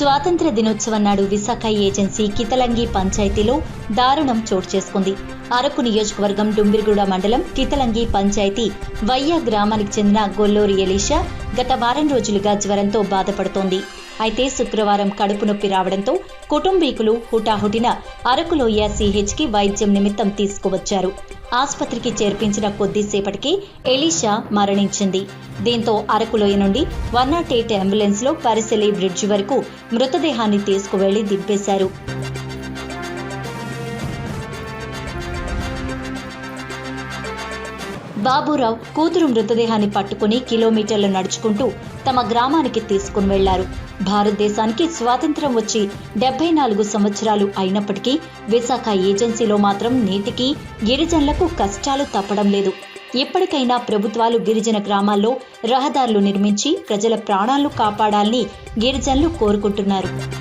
స్వాతంత్ర దినోత్సవం నాడు విశాఖ ఏజెన్సీ కితలంగి పంచాయతీలో దారుణం చోటు చేసుకుంది. అరకు నియోజకవర్గం డుంబిరిగూడ మండలం కితలంగి పంచాయతీ వయ్య గ్రామానికి చెందిన గొల్లూరి ఎలీషా గత వారం రోజులుగా జ్వరంతో బాధపడుతోంది. అయితే శుక్రవారం కడుపు నొప్పి రావడంతో కుటుంబీకులు హుటాహుటిన అరకులోయ సిహెచ్కి వైద్యం నిమిత్తం తీసుకువచ్చారు. ఆసుపత్రికి చేర్పించిన కొద్దిసేపటికి ఎలీషా మరణించింది. దీంతో అరకులోయ నుండి వన్ నాట్ ఎయిట్ అంబులెన్స్లో పరిసెలి బ్రిడ్జి వరకు మృతదేహాన్ని తీసుకువెళ్ళి దింపేశారు. బాబురావు కూతురు మృతదేహాన్ని పట్టుకుని కిలోమీటర్లు నడుచుకుంటూ తమ గ్రామానికి తీసుకుని వెళ్ళారు. భారతదేశానికి స్వాతంత్ర్యం వచ్చి డెబ్బై నాలుగు సంవత్సరాలు అయినప్పటికీ విశాఖ ఏజెన్సీలో మాత్రం నీటికి గిరిజనులకు కష్టాలు తప్పడం లేదు. ఇప్పటికైనా ప్రభుత్వాలు గిరిజన గ్రామాల్లో రహదారులు నిర్మించి ప్రజల ప్రాణాలను కాపాడాలని గిరిజనులు కోరుకుంటున్నారు.